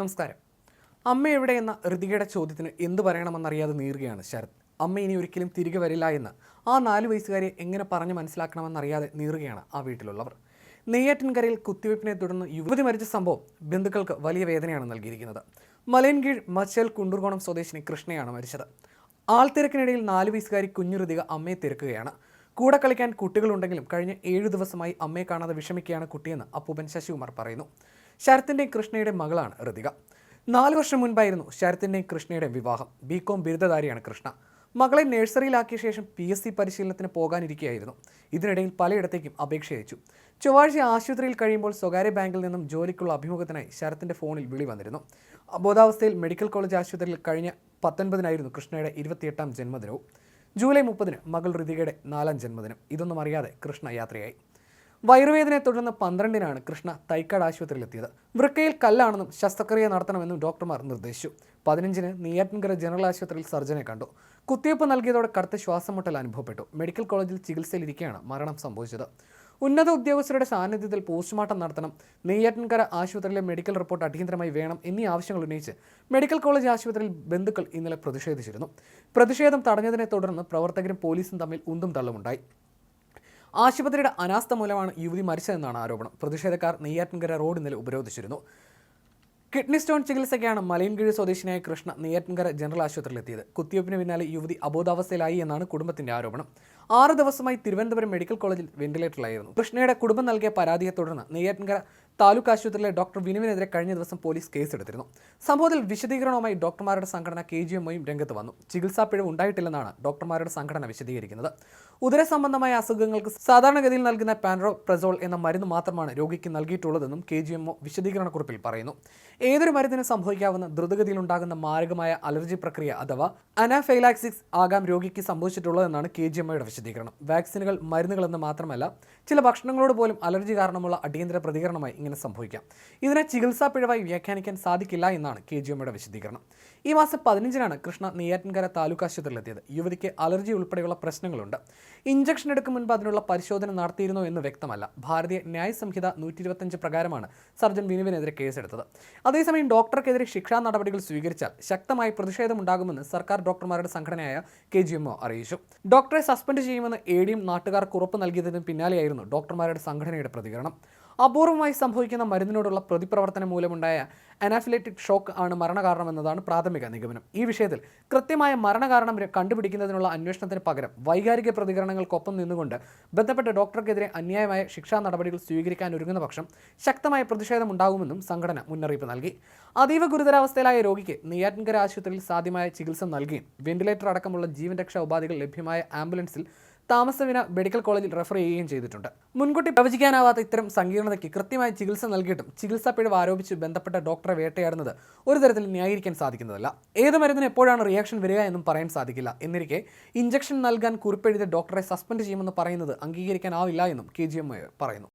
നമസ്കാരം. അമ്മ എവിടെ എന്ന ഋതികയുടെ ചോദ്യത്തിന് എന്ത് പറയണമെന്നറിയാതെ നീറുകയാണ് ശരത്. അമ്മ ഇനി ഒരിക്കലും തിരികെ വരില്ല എന്ന് ആ നാല് വയസ്സുകാരെ എങ്ങനെ പറഞ്ഞ് മനസ്സിലാക്കണമെന്നറിയാതെ നീറുകയാണ് ആ വീട്ടിലുള്ളവർ. നെയ്യാറ്റിൻകരയിൽ കുത്തിവയ്പ്പിനെ തുടർന്ന് യുവതി മരിച്ച സംഭവം ബന്ധുക്കൾക്ക് വലിയ വേദനയാണ് നൽകിയിരിക്കുന്നത്. മലയൻകീഴ് മച്ചൽ കുണ്ടൂർകോണം സ്വദേശിനി കൃഷ്ണയാണ് മരിച്ചത്. ആൾത്തിരക്കിനിടയിൽ നാല് വയസ്സുകാരി കുഞ്ഞു ഋതിക അമ്മയെ തിരക്കുകയാണ്. കൂടെ കളിക്കാൻ കുട്ടികളുണ്ടെങ്കിലും കഴിഞ്ഞ ഏഴു ദിവസമായി അമ്മയെ കാണാതെ വിഷമിക്കുകയാണ് കുട്ടിയെന്ന് അപ്പൂപ്പൻ ശശികുമാർ പറയുന്നു. ശരത്തിന്റെയും കൃഷ്ണയുടെയും മകളാണ് ഋതിക നാല് വർഷം മുൻപായിരുന്നു ശരത്തിന്റെയും കൃഷ്ണയുടെയും വിവാഹം. ബി കോം ബിരുദധാരിയാണ് കൃഷ്ണ. മകളെ നഴ്സറിയിലാക്കിയ ശേഷം പി എസ് സി പരിശീലനത്തിന് പോകാനിരിക്കുകയായിരുന്നു ഇതിനിടയിൽ പലയിടത്തേക്കും അപേക്ഷ അയച്ചു. ചൊവ്വാഴ്ച ആശുപത്രിയിൽ കഴിയുമ്പോൾ സ്വകാര്യ ബാങ്കിൽ നിന്നും ജോലിക്കുള്ള അഭിമുഖത്തിനായി ശരത്തിന്റെ ഫോണിൽ വിളി വന്നിരുന്നു. അബോധാവസ്ഥയിൽ മെഡിക്കൽ കോളേജ് ആശുപത്രിയിൽ കഴിഞ്ഞ പത്തൊൻപതിനായിരുന്നു കൃഷ്ണയുടെ ഇരുപത്തിയെട്ടാം ജന്മദിനവും. ജൂലൈ മുപ്പതിന് മകൾ ഋതികയുടെ നാലാം ജന്മദിനം. ഇതൊന്നും അറിയാതെ കൃഷ്ണ യാത്രയായി. വയറുവേദനയെ തുടർന്ന് പന്ത്രണ്ടിനാണ് കൃഷ്ണ തൈക്കാട് ആശുപത്രിയിൽ എത്തിയത് വൃക്കയിൽ കല്ലാണെന്നും ശസ്ത്രക്രിയ നടത്തണമെന്നും ഡോക്ടർമാർ നിർദ്ദേശിച്ചു. പതിനഞ്ചിന് നെയ്യാറ്റിൻകര ജനറൽ ആശുപത്രിയിൽ സർജനെ കണ്ടു. കുത്തിവയ്പ് നൽകിയതോടെ കടുത്ത ശ്വാസമുട്ടൽ അനുഭവപ്പെട്ടു. മെഡിക്കൽ കോളേജിൽ ചികിത്സയിലിരിക്കെയാണ് മരണം സംഭവിച്ചത്. ഉന്നത ഉദ്യോഗസ്ഥരുടെ സാന്നിധ്യത്തിൽ പോസ്റ്റ്മോർട്ടം നടത്തണം. നെയ്യാറ്റിൻകര ആശുപത്രിയിലെ മെഡിക്കൽ റിപ്പോർട്ട് അടിയന്തരമായി വേണം എന്നീ ആവശ്യങ്ങൾ ഉന്നയിച്ച് മെഡിക്കൽ കോളേജ് ആശുപത്രിയിൽ ബന്ധുക്കൾ ഇന്നലെ പ്രതിഷേധിച്ചിരുന്നു. പ്രതിഷേധം തടഞ്ഞതിനെ തുടർന്ന് പ്രവർത്തകരും പോലീസും തമ്മിൽ ഉന്തും തള്ളുമുണ്ടായി. ആശുപത്രിയുടെ അനാസ്ഥ മൂലമാണ് യുവതി മരിച്ചതെന്നാണ് ആരോപണം. പ്രതിഷേധക്കാർ നെയ്യാറ്റിൻകര റോഡ് ഇന്നലെ ഉപരോധിച്ചിരുന്നു. കിഡ്നി സ്റ്റോൺ ചികിത്സയ്ക്കാണ് മലയൻകീഴ് സ്വദേശിയായ കൃഷ്ണ നെയ്യാറ്റിൻകര ജനറൽ ആശുപത്രിയിലെത്തിയത്. കുത്തിവയ്പ്പിന് പിന്നാലെ യുവതി അബോധാവസ്ഥയിലായി എന്നാണ് കുടുംബത്തിന്റെ ആരോപണം. ആറ് ദിവസമായി തിരുവനന്തപുരം മെഡിക്കൽ കോളേജിൽ വെന്റിലേറ്ററിലായിരുന്നു. കൃഷ്ണയുടെ കുടുംബം നൽകിയ പരാതിയെ തുടർന്ന് നെയ്യാറ്റിൻകര താലൂക്ക് ആശുപത്രിയിലെ ഡോക്ടർ വിനുവിനെതിരെ കഴിഞ്ഞ ദിവസം പോലീസ് കേസെടുത്തിരുന്നു. സംഭവത്തിൽ വിശദീകരണവുമായി ഡോക്ടർമാരുടെ സംഘടന കെ ജി എമ്മയും രംഗത്ത് വന്നു. ചികിത്സാ പിഴവ് ഉണ്ടായിട്ടില്ലെന്നാണ് ഡോക്ടർമാരുടെ സംഘടന വിശദീകരിക്കുന്നത്. ഉദര സംബന്ധമായ അസുഖങ്ങൾക്ക് സാധാരണഗതിയിൽ നൽകുന്ന പാൻഡ്രോപ്രസോൾ എന്ന മരുന്ന് മാത്രമാണ് രോഗിക്ക് നൽകിയിട്ടുള്ളതെന്നും കെ ജി എംഒ വിശദീകരണക്കുറിപ്പിൽ പറയുന്നു. ഏതൊരു മരുന്നിനും സംഭവിക്കാവുന്ന ദ്രുതഗതിയിൽ ഉണ്ടാകുന്ന മാരകമായ അലർജി പ്രക്രിയ അഥവാ അനാഫൈലാക്സിക്സ് ആകാം രോഗിക്ക് സംഭവിച്ചിട്ടുള്ളതെന്നാണ് കെ ജി എംഒയുടെ വിശദീകരണം. വാക്സിനുകൾ മരുന്നുകളെന്ന് മാത്രമല്ല ചില ഭക്ഷണങ്ങളോട് പോലും അലർജി കാരണമുള്ള അടിയന്തര പ്രതികരണമായി ഇങ്ങനെ സംഭവിക്കാം. ഇതിനെ ചികിത്സാ പിഴവായി വ്യാഖ്യാനിക്കാൻ സാധിക്കില്ല എന്നാണ് കെ ജി എമ്മയുടെ വിശദീകരണം. ഈ മാസം പതിനഞ്ചിനാണ് കൃഷ്ണ നെയ്യാറ്റിൻകര താലൂക്ക് ആശുപത്രിയിലെത്തിയത്. യുവതിക്ക് അലർജി ഉൾപ്പെടെയുള്ള പ്രശ്നങ്ങളുണ്ട്. ഇഞ്ചക്ഷൻ എടുക്കും മുൻപ് അതിനുള്ള പരിശോധന നടത്തിയിരുന്നോ എന്ന് വ്യക്തമല്ല. ഭാരതീയ ന്യായ സംഹിത നൂറ്റി ഇരുപത്തഞ്ച് പ്രകാരമാണ് സർജൻ വിനുവിനെതിരെ കേസെടുത്തത്. അതേസമയം ഡോക്ടർക്കെതിരെ ശിക്ഷാ നടപടികൾ സ്വീകരിച്ചാൽ ശക്തമായ പ്രതിഷേധമുണ്ടാകുമെന്ന് സർക്കാർ ഡോക്ടർമാരുടെ സംഘടനയായ കെ ജി എംഒ അറിയിച്ചു. ഡോക്ടറെ സസ്പെൻഡ് ചെയ്യുമെന്ന് എ ഡിയും നാട്ടുകാർക്ക് ഉറപ്പ് നൽകിയതിന് പിന്നാലെയായിരുന്നു ഡോക്ടർമാരുടെ സംഘടനയുടെ പ്രതികരണം. അപൂർവമായി സംഭവിക്കുന്ന മരുന്നിനോടുള്ള പ്രതിപ്രവർത്തനം മൂലമുണ്ടായ അനാഫിലേറ്റിക് ഷോക്ക് ആണ് മരണകാരണമെന്നതാണ് പ്രാഥമിക നിഗമനം. ഈ വിഷയത്തിൽ കൃത്യമായ മരണകാരണം കണ്ടുപിടിക്കുന്നതിനുള്ള അന്വേഷണത്തിന് പകരം വൈകാരിക പ്രതികരണങ്ങൾക്കൊപ്പം നിന്നുകൊണ്ട് ബന്ധപ്പെട്ട ഡോക്ടർക്കെതിരെ അന്യായമായ ശിക്ഷാ നടപടികൾ സ്വീകരിക്കാൻ ഒരുങ്ങുന്ന പക്ഷം ശക്തമായ പ്രതിഷേധം ഉണ്ടാകുമെന്നും സംഘടന മുന്നറിയിപ്പ് നൽകി. അതീവ ഗുരുതരാവസ്ഥയിലായ രോഗിക്ക് നെയ്യാറ്റിൻകര ആശുപത്രിയിൽ സാധ്യമായ ചികിത്സ നൽകുകയും വെന്റിലേറ്റർ അടക്കമുള്ള ജീവൻ രക്ഷാ ഉപാധികൾ ലഭ്യമായ ആംബുലൻസിൽ താമസവിന മെഡിക്കൽ കോളേജിൽ റെഫർ ചെയ്യുകയും ചെയ്തിട്ടുണ്ട്. മുൻകൂട്ടി പ്രവചിക്കാനാവാത്ത ഇത്തരം സങ്കീർണതയ്ക്ക് കൃത്യമായ ചികിത്സ നൽകിയിട്ടും ചികിത്സാ പിഴവ് ആരോപിച്ച് ബന്ധപ്പെട്ട ഡോക്ടറെ വേട്ടയാടുന്നത് ഒരു തരത്തിൽ ന്യായീകരിക്കാൻ സാധിക്കുന്നതല്ല. ഏത് മരുന്നിന് എപ്പോഴാണ് റിയാക്ഷൻ വരിക എന്നും പറയാൻ സാധിക്കില്ല. എന്നിരിക്കെ ഇഞ്ചക്ഷൻ നൽകാൻ കുറിപ്പെഴുതിയ ഡോക്ടറെ സസ്പെൻഡ് ചെയ്യുമെന്ന് പറയുന്നത് അംഗീകരിക്കാനാവില്ല എന്നും കെ ജി എം പറയുന്നു.